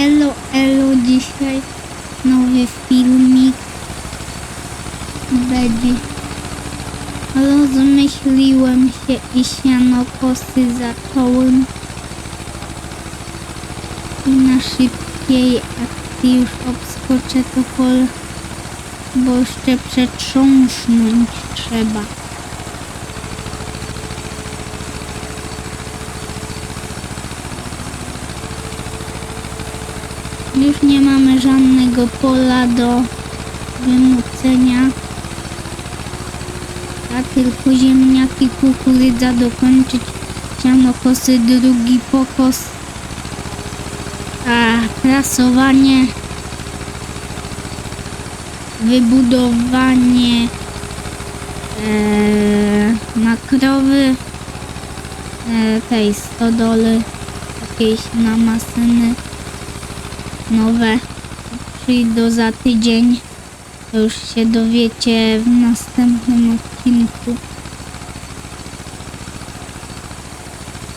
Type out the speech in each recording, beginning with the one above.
Elo, elo, dzisiaj nowy filmik będzie. Rozmyśliłem się i sianokosy zacząłem. I na szybkiej akcji już obskoczę to hol, bo jeszcze przetrząsnąć trzeba. Już nie mamy żadnego pola do wymucenia, a tylko ziemniaki, kukurydza dokończyć. Sianokosy, drugi pokos, a prasowanie, wybudowanie e, na krowy, e, tej stodole, jakieś na masyny nowe przyjdą za tydzień. To już się dowiecie w następnym odcinku.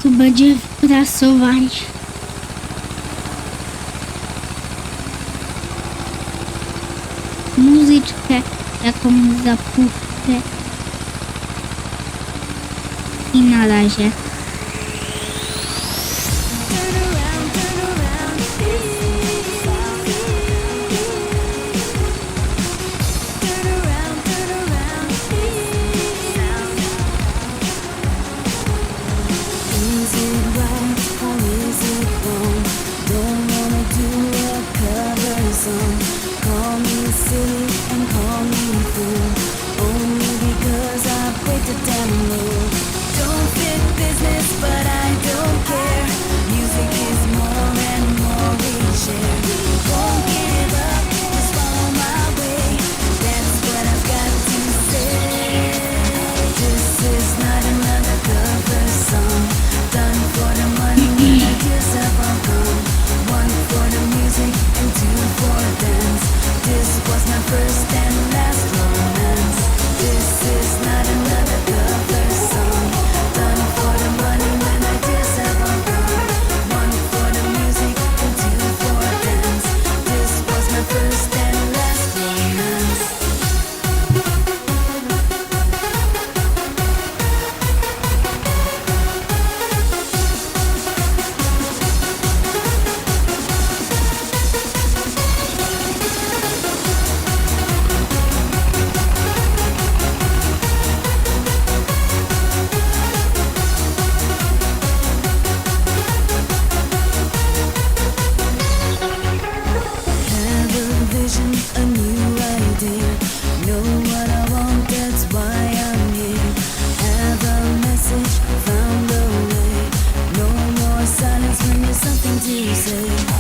Tu będzie wprasowanie. Muzyczkę, jaką zapuszczę. I na razie. message, found a way. No more silence when there's something to say.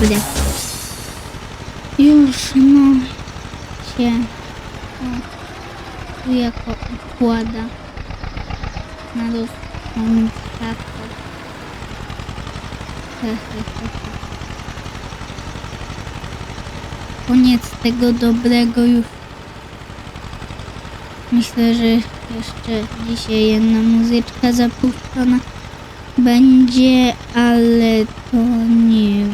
Dobra. Już no się no, tu jako układa na rozkontraktor. Koniec tego dobrego już. Myślę, że jeszcze dzisiaj jedna muzyczka zapuszczona będzie, ale to nie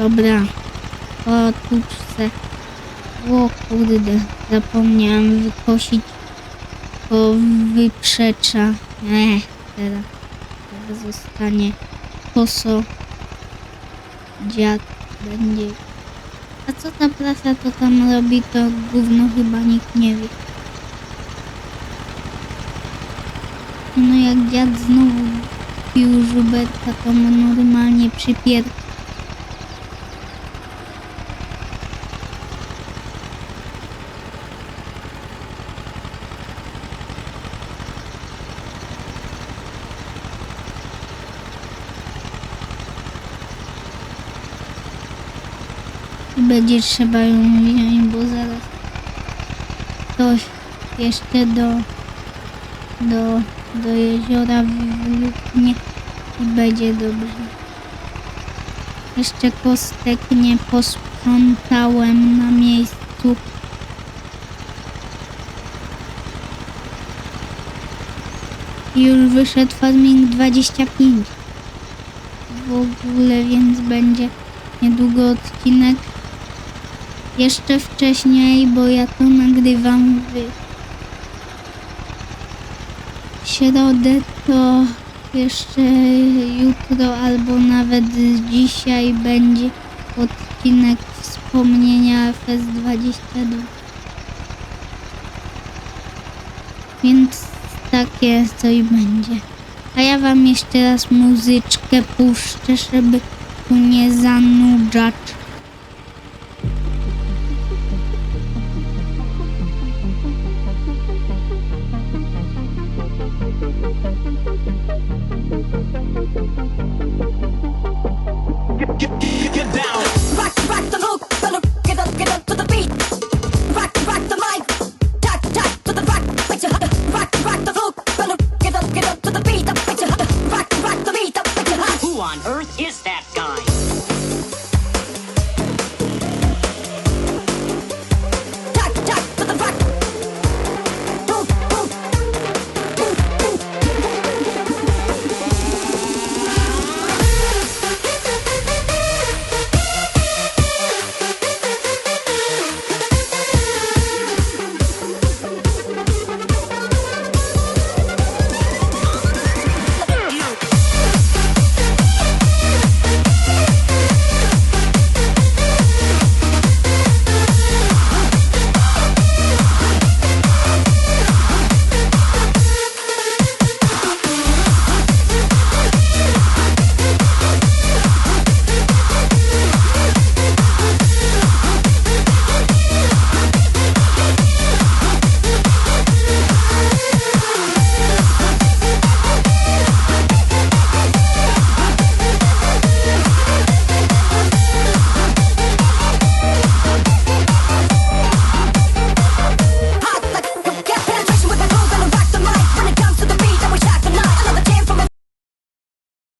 Dobra. O, tuczce. O kurde, zapomniałam wykosić o wyprzecza. Ech, teraz, teraz zostanie koso. Dziad będzie. A co ta prasa to tam robi, to gówno chyba nikt nie wie. No jak dziad znowu pił żuberka, to mu normalnie przypierka. Będzie trzeba ją wziąć, bo zaraz ktoś jeszcze do do, do jeziora wluknie i będzie dobrze. Jeszcze kostek nie posprzątałem na miejscu. Już wyszedł farming 25 w ogóle, więc będzie niedługo odcinek. Jeszcze wcześniej, bo ja to nagrywam w środę, to jeszcze jutro albo nawet dzisiaj będzie odcinek wspomnienia FS22. Więc takie coś będzie. A ja wam jeszcze raz muzyczkę puszczę, żeby tu nie zanudzać.